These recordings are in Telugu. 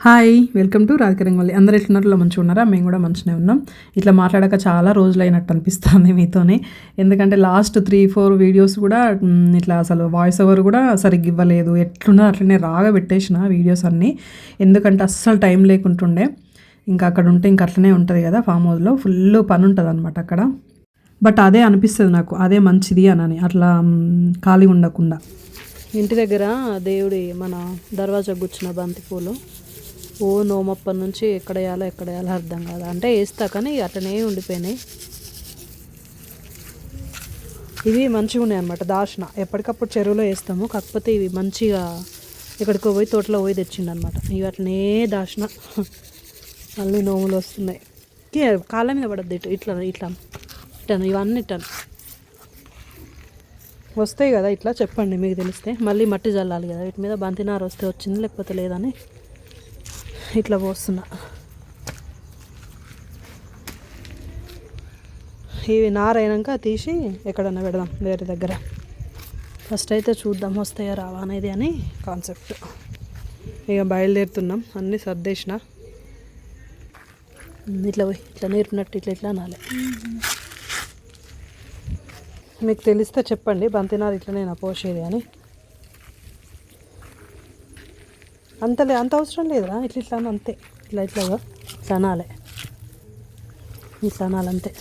హాయ్ వెల్కమ్ టు రాజకరంగల్లి అందరు ఎట్లున్నారో? మంచిగా ఉన్నారా? మేము కూడా మంచిగానే ఉన్నాం. ఇట్లా మాట్లాడాక చాలా రోజులు అయినట్టు అనిపిస్తుంది మీతోనే. ఎందుకంటే లాస్ట్ త్రీ ఫోర్ వీడియోస్ కూడా ఇట్లా అసలు వాయిస్ ఓవర్ కూడా సరిగ్గా ఇవ్వలేదు. ఎట్లున్నా అట్లనే రాగా పెట్టేసిన వీడియోస్ అన్నీ. ఎందుకంటే అస్సలు టైం లేకుంటుండే. ఇంకా అక్కడ ఉంటే ఇంకా అట్లనే ఉంటుంది కదా ఫామ్ హౌస్లో ఫుల్ పని ఉంటుంది అనమాట అక్కడ. బట్ అదే అనిపిస్తుంది నాకు. అదే మంచిది అని అట్లా ఖాళీ ఉండకుండా. ఇంటి దగ్గర దేవుడి మన దర్వాజా గుచ్చిన బంతి పూలు ఓ నోమప్పటి నుంచి ఎక్కడ వేయాలో ఎక్కడ వేయాలో అర్థం కాదు. అంటే వేస్తా కానీ అట్లనే ఉండిపోయినాయి. ఇవి మంచిగా ఉన్నాయి అనమాట దాచిన ఎప్పటికప్పుడు చెరువులో వేస్తాము కాకపోతే ఇవి మంచిగా ఎక్కడికో పోయి తోటలో పోయి తెచ్చిండనమాట ఇవి అట్లనే దాచిన మళ్ళీ నోములు వస్తున్నాయి. కాళ్ళ మీద పడద్దు ఇటు ఇట్లా ఇట్లా. ఇట్టాను ఇవన్నీ ఇట్టాను. వస్తాయి కదా ఇట్లా చెప్పండి మీకు తెలిస్తే. మళ్ళీ మట్టి చల్లాలి కదా వీటి మీద బంతినారు వస్తే వచ్చింది లేకపోతే లేదని. ఇట్లా పోస్తున్నా. ఇవి నారైనాక తీసి ఎక్కడన్నా పెడదాం వేరే దగ్గర. ఫస్ట్ అయితే చూద్దాం వస్తాయా రావా అనేది అని కాన్సెప్ట్ ఇక బయలుదేరుతున్నాం అన్నీ సర్దేసిన. ఇట్లా పోయి ఇట్లా నేర్పినట్టు ఇట్లా ఇట్లా అనాలి. మీకు తెలిస్తే చెప్పండి బంతినారు ఇట్లనే నా పోసేది అని. అంత లే అంత అవసరం లేదురా. ఇట్లా ఇట్లా అంతే. ఇట్లా ఇట్లా సనాలే. ఈ సనాలు అంతే.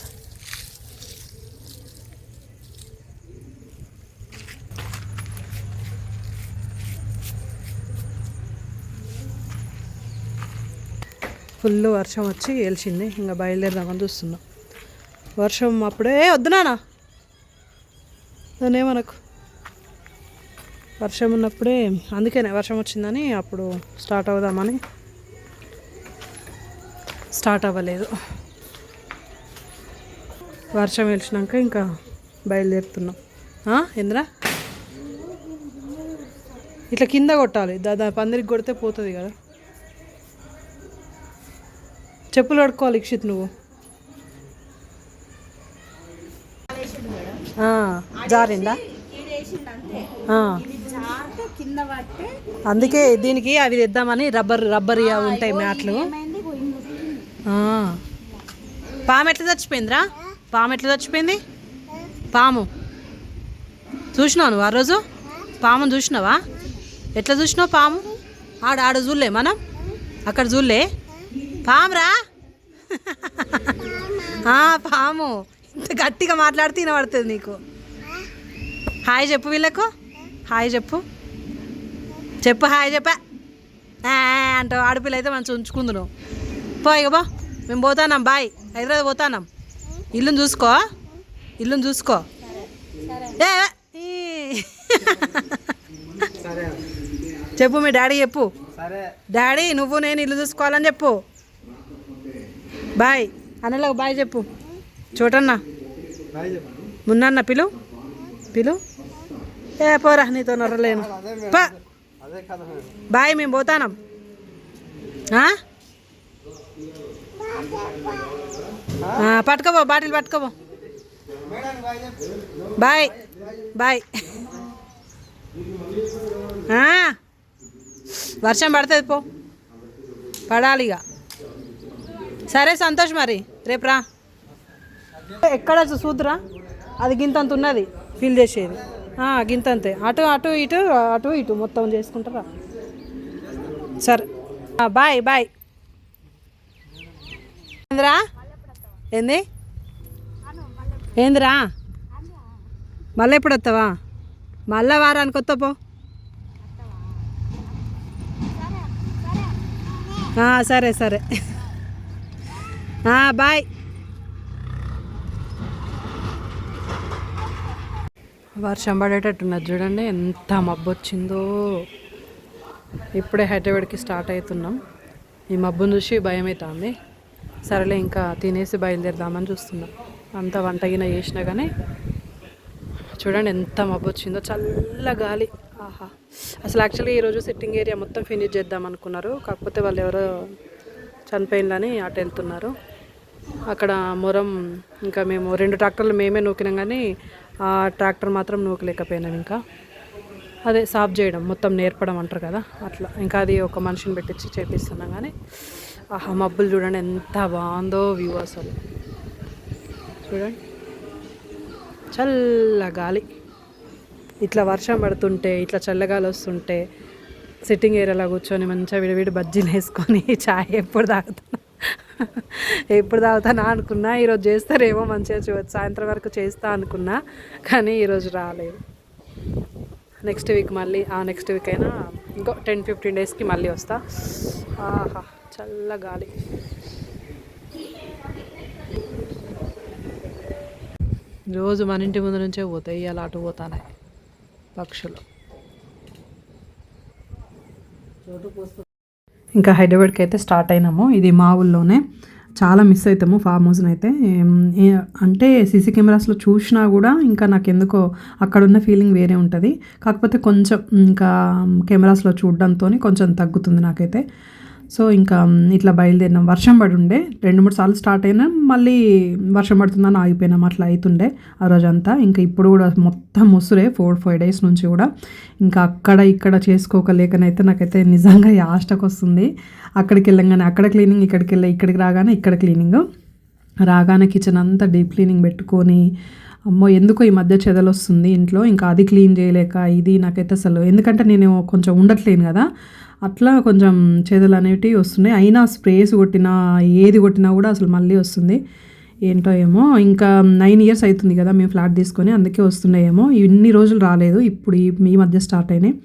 ఫుల్ వర్షం వచ్చి ఏల్చింది. ఇంకా బయలుదేరదామని చూస్తున్నాం. వర్షం అప్పుడే వద్దునానా దాన్నేమనకు? వర్షం ఉన్నప్పుడే అందుకనే వర్షం వచ్చిందని అప్పుడు స్టార్ట్ అవుదామని స్టార్ట్ అవ్వలేదు. వర్షం వెలిసినాక ఇంకా బయలుదేరుతున్నాం. ఆ, ఏంద్రా ఇట్లా కింద కొట్టాలి. దా దా పందిరికి కొడితే పోతుంది కదా. చెప్పులు కడుక్కోవాలి ఇక్షిత్ నువ్వు. జారిందా. అందుకే దీనికి అవి తెద్దామని రబ్బర్ రబ్బర్ ఉంటాయి మ్యాట్లు. పాము ఎట్లా చచ్చిపోయిందిరా? పాము ఎట్లా చచ్చిపోయింది? పాము. చూసినావు నువ్వు ఆ రోజు? పామును చూసినావా? ఎట్లా చూసినావు పాము? ఆడ ఆడ చూడలే మనం? అక్కడ చూడలే? పామురా? పాము. ఇంత గట్టిగా మాట్లాడితే వినబడుతుంది నీకు. హాయ్ చెప్పు వీళ్ళకు. హాయ్ చెప్పు. చెప్పు హాయ్ చెప్పా. అంటావు ఆడపిల్ల అయితే మంచిగా ఉంచుకుందు నువ్వు పో ఇక బా మేము పోతాన్నాం బాయ్. హైదరాబాద్ పోతాన్నాం. ఇల్లుని చూసుకో. ఇల్లుని చూసుకో. చెప్పు మీ డాడీ చెప్పు. డాడీ నువ్వు నేను ఇల్లు చూసుకోవాలని చెప్పు. బాయ్. అన్నలకు బాయ్ చెప్పు. చూడన్నా మున్నన్న పిలు. పిలు. ఏ పోరా నీతో నొరలేను పా. బాయ్ మేము పోతానం. పట్టుకోబో బాటిల్ పట్టుకోబో బాయ్ బాయ్. వర్షం పడుతుంది పో. పడాలి ఇక. సరే సంతోష్ మరి. రేపు రా. ఎక్కడ చూద్దురా? అది గింతంత ఉన్నది. ఫిల్ చేసేది. గింతంతే. అటు అటు ఇటు అటు ఇటు మొత్తం చేసుకుంటారా? సరే. Bye bye. ఏందిరా? ఏంది? ఏందిరా? మళ్ళీ ఎప్పుడు వస్తావా? మళ్ళా వారానికి వస్తా పో. సరే సరే. బాయ్. వర్షం పడేటట్టున్నది చూడండి ఎంత మబ్బు వచ్చిందో ఇప్పుడే హైదరాబాద్కి స్టార్ట్ అవుతున్నాం ఈ మబ్బును చూసి భయం అవుతుంది సరేలే ఇంకా తినేసి బయలుదేరదామని చూస్తున్నాం. అంత వంటగిన చేసినా కానీ చూడండి ఎంత మబ్బు వచ్చిందో చల్ల గాలి. ఆహా. అసలు యాక్చువల్గా ఈరోజు సిట్టింగ్ ఏరియా మొత్తం ఫినిష్ చేద్దాం అనుకున్నారు. కాకపోతే వాళ్ళు ఎవరో చనిపోయిందని అటు వెళ్తున్నారు. అక్కడ మొరం ఇంకా మేము రెండు ట్రాక్టర్లు మేమే నూకినాం కానీ ట్రాక్టర్ మాత్రం నూకలేకపోయినాం ఇంకా. అదే సాఫ్ చేయడం మొత్తం నేర్పడం అంటారు కదా అట్లా. ఇంకా అది ఒక మనిషిని పెట్టించి చేపిస్తున్నాం కానీ ఆహా మబ్బులు చూడండి ఎంత బాగుందో వ్యూ అసలు. చూడండి. చల్ల గాలి. ఇట్లా వర్షం పడుతుంటే ఇట్లా చల్లగాలి వస్తుంటే సిట్టింగ్ ఏరియాలో కూర్చొని మంచిగా విడివిడి బజ్జీలు వేసుకొని చాయ్ ఎప్పుడు తాగుతున్నా ఎప్పుడు తాగుతానా అనుకున్నా ఈరోజు చేస్తారేమో మంచిగా చూ సాయంత్రం వరకు చేస్తా అనుకున్నా కానీ ఈరోజు రాలేదు. నెక్స్ట్ వీక్ మళ్ళీ ఆ నెక్స్ట్ వీక్ అయినా ఇంకో టెన్ ఫిఫ్టీన్ డేస్కి మళ్ళీ వస్తా. ఆహా చల్ల గాలి. రోజు మన ఇంటి ముందు నుంచే పోతాయి అలా అటు పోతానే పక్షులు. ఇంకా హైదరాబాద్కి అయితే స్టార్ట్ అయినాము. ఇది మా ఊళ్ళోనే. చాలా మిస్ అవుతాము ఫామ్ హౌస్ని అయితే అంటే సీసీ కెమెరాస్లో చూసినా కూడా ఇంకా నాకు ఎందుకో అక్కడ ఉన్న ఫీలింగ్ వేరే ఉంటుంది. కాకపోతే కొంచెం ఇంకా కెమెరాస్లో చూడడంతో కొంచెం తగ్గుతుంది నాకైతే. సో ఇంకా ఇట్లా బయలుదేరినాం. వర్షం పడి ఉండే రెండు మూడు సార్లు స్టార్ట్ అయినా మళ్ళీ వర్షం పడుతుందని ఆగిపోయినాం. అట్లా అవుతుండే ఆ రోజంతా. ఇంకా ఇప్పుడు కూడా మొత్తం ముసురే ఫోర్ ఫైవ్ డేస్ నుంచి కూడా. ఇంకా అక్కడ ఇక్కడ చేసుకోకలేకనైతే నాకైతే నిజంగా యాస్టకు వస్తుంది. అక్కడికి వెళ్ళంగానే అక్కడ క్లీనింగ్ ఇక్కడికి వెళ్ళి ఇక్కడికి రాగానే ఇక్కడ క్లీనింగ్. రాగానే కిచెన్ అంతా డీప్ క్లీనింగ్ పెట్టుకొని అమ్మో ఎందుకో ఈ మధ్య చెదలు వస్తుంది ఇంట్లో. ఇంకా అది క్లీన్ చేయలేక ఇది నాకైతే అసలు ఎందుకంటే నేను కొంచెం ఉండట్లేను కదా. అట్లా కొంచెం చెదలు అనేటివి వస్తున్నాయి. అయినా స్ప్రేస్ కొట్టినా ఏది కొట్టినా కూడా అసలు మళ్ళీ వస్తుంది. ఏంటో ఏమో. ఇంకా నైన్ ఇయర్స్ అవుతుంది కదా మేము ఫ్లాట్ తీసుకొని అందుకే వస్తున్నాయేమో ఇన్ని రోజులు రాలేదు. ఇప్పుడు ఈ మధ్య స్టార్ట్ అయినాయి.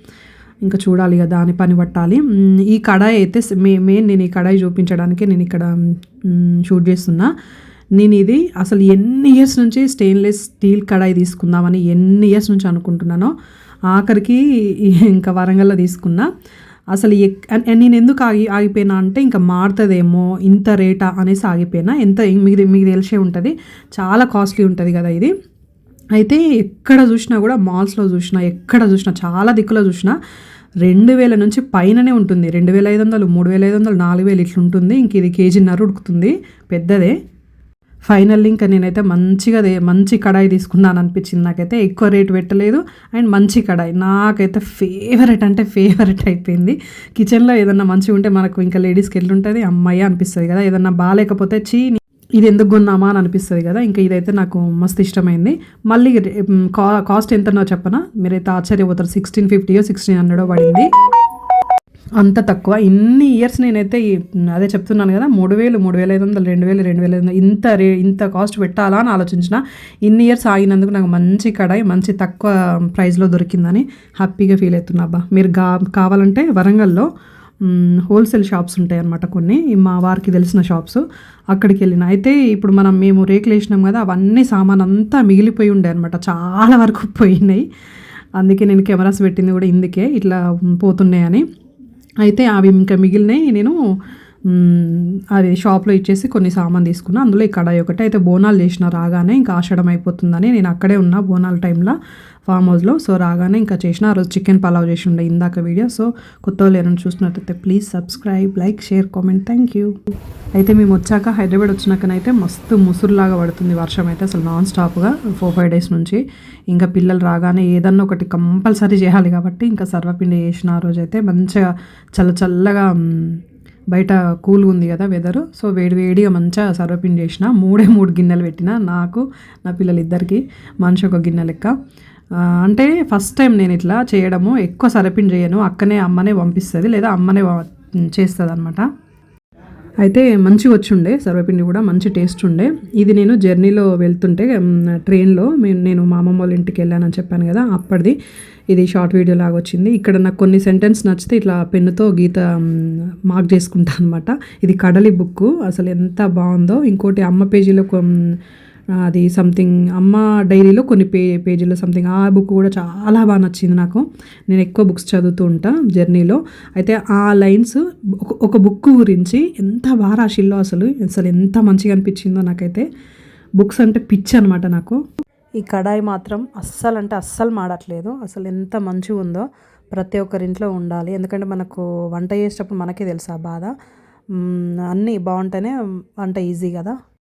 ఇంకా చూడాలి కదా అని పని పట్టాలి. ఈ కడాయి అయితే మే మెయిన్ నేను ఈ కడాయి చూపించడానికి నేను ఇక్కడ షూట్ చేస్తున్నా. నేను ఇది అసలు ఎన్ని ఇయర్స్ నుంచి స్టెయిన్లెస్ స్టీల్ కడాయి తీసుకుందామని ఎన్ని ఇయర్స్ నుంచి అనుకుంటున్నానో ఆఖరికి ఇంకా వరంగల్లో తీసుకున్నా. అసలు ఎక్- నేను ఎందుకు ఆగి ఆగిపోయినా అంటే ఇంకా మారుతుందేమో ఇంత రేటా అనేసి ఆగిపోయినా. ఎంత మీకు మీకు తెలిసే ఉంటుంది. చాలా కాస్ట్లీ ఉంటుంది కదా ఇది. అయితే ఎక్కడ చూసినా కూడా మాల్స్లో చూసినా ఎక్కడ చూసినా చాలా దిక్కులో చూసినా రెండు వేల నుంచి పైననే ఉంటుంది. రెండు వేల ఐదు వందలు మూడు వేల ఐదు వందలు నాలుగు వేలు ఇట్లా ఉంటుంది ఇంక ఇది కేజీన్నర ఉడుకుతుంది. పెద్దదే. ఫైనల్ ఇంకా నేనైతే మంచిగా మంచి కడాయి తీసుకున్నాను అనిపించింది. నాకైతే ఎక్కువ రేట్ పెట్టలేదు. అండ్ మంచి కడాయి. నాకైతే ఫేవరెట్ అంటే ఫేవరెట్ అయిపోయింది. కిచెన్లో ఏదన్నా మంచిగా ఉంటే మనకు ఇంకా లేడీస్కి ఎట్లుంటుంది అమ్మాయి అనిపిస్తుంది కదా. ఏదన్నా బాగాలేకపోతే చీ ఇది ఎందుకు కొన్నామా అని అనిపిస్తుంది కదా. ఇంకా ఇదైతే నాకు మస్తు ఇష్టమైంది. మళ్ళీ కా కాస్ట్ ఎంతనో చెప్పనా? మీరైతే ఆశ్చర్యపోతారు. సిక్స్టీన్ ఫిఫ్టీయో సిక్స్టీన్ హండ్రెడో పడింది. అంత తక్కువ. ఇన్ని ఇయర్స్ నేనైతే అదే చెప్తున్నాను కదా మూడు వేలు మూడు వేల ఐదు వందలు రెండు వేలు రెండు వేల ఐదు వందలు ఇంత రే ఇంత కాస్ట్ పెట్టాలా అని ఆలోచించిన ఇన్ని ఇయర్స్ ఆగినందుకు నాకు మంచి కడాయి మంచి తక్కువ ప్రైస్లో దొరికిందని హ్యాపీగా ఫీల్ అవుతున్నా అబ్బా. మీరు గా కావాలంటే వరంగల్లో హోల్సేల్ షాప్స్ ఉంటాయి అన్నమాట కొన్ని. మా వారికి తెలిసిన షాప్స్ అక్కడికి వెళ్ళిన. అయితే ఇప్పుడు మనం మేము రేకులు వేసినాం కదా అవన్నీ సామాన్ అంతా మిగిలిపోయి ఉండే అనమాట చాలా వరకు పోయినాయి. అందుకే నేను కెమెరాస్ పెట్టింది కూడా ఇందుకే. ఇట్లా పోతున్నాయని. అయితే అవి ఇంకా మిగిలినాయి. నేను అది షాప్లో ఇచ్చేసి కొన్ని సామాన్ తీసుకున్నా. అందులో ఈ కడాయి ఒకటి. అయితే బోనాలు చేసిన రాగానే ఇంకా ఆషడం అయిపోతుందని నేను అక్కడే ఉన్నా బోనాల టైంలో ఫామ్ హౌస్లో. సో రాగానే ఇంకా చేసిన ఆ రోజు చికెన్ పలావ్ చేసి ఉండే ఇందాక వీడియో. సో కొత్త వాళ్ళు చూసినట్టయితే please subscribe like share comment. Thank you. అయితే మేము వచ్చాక హైదరాబాద్ వచ్చినాకనైతే మస్తు ముసురులాగా పడుతుంది వర్షం అయితే అసలు నాన్ స్టాప్గా ఫోర్ ఫైవ్ డేస్ నుంచి. ఇంకా పిల్లలు రాగానే ఏదన్నా ఒకటి కంపల్సరీ చేయాలి కాబట్టి ఇంకా సర్వపిండి చేసిన ఆ రోజు అయితే మంచిగా చల్ల చల్లగా బయట కూల్గా ఉంది కదా వెదర్ సో వేడి వేడిగా మంచిగా సర్వపిండి చేసిన మూడే మూడు గిన్నెలు పెట్టిన నాకు నా పిల్లలు ఇద్దరికి మనిషి ఒక గిన్నె లెక్క. అంటే ఫస్ట్ టైం నేను ఇట్లా చేయడము ఎక్కువ సరపిండి చేయను అక్కనే అమ్మనే పంపిస్తుంది లేదా అమ్మనే చేస్తుంది అనమాట అయితే మంచిగా వచ్చుండే సర్వపిండి కూడా మంచి టేస్ట్ ఉండే. ఇది నేను జర్నీలో వెళ్తుంటే ట్రైన్లో నేను మా అమ్మమ్మ వాళ్ళ ఇంటికి వెళ్ళానని చెప్పాను కదా అప్పటిది ఇది షార్ట్ వీడియో లాగా వచ్చింది. ఇక్కడ నాకు కొన్ని సెంటెన్స్ నచ్చితే ఇట్లా పెన్నుతో గీత మార్క్ చేసుకుంటా అనమాట ఇది కడలి బుక్ అసలు ఎంత బాగుందో. ఇంకోటి అమ్మ పేజీలో అది సంథింగ్ అమ్మ డైరీలో కొన్ని పే పేజీలో సంథింగ్ ఆ బుక్ కూడా చాలా బాగా నచ్చింది నాకు. నేను ఎక్కువ బుక్స్ చదువుతూ ఉంటా జర్నీలో అయితే ఆ లైన్స్ ఒక బుక్ గురించి ఎంత బాగా రాసిల్లో అసలు అసలు ఎంత మంచిగా అనిపించిందో నాకైతే బుక్స్ అంటే పిచ్చి అనమాట నాకు. ఈ కడాయి మాత్రం అస్సలు అంటే అస్సలు మాడట్లేదు. అసలు ఎంత మంచిగా ఉందో ప్రతి ఒక్కరింట్లో ఉండాలి. ఎందుకంటే మనకు వంట చేసేటప్పుడు మనకే తెలుసు ఆ బాధ. అన్నీ బాగుంటేనే వంట ఈజీ కదా.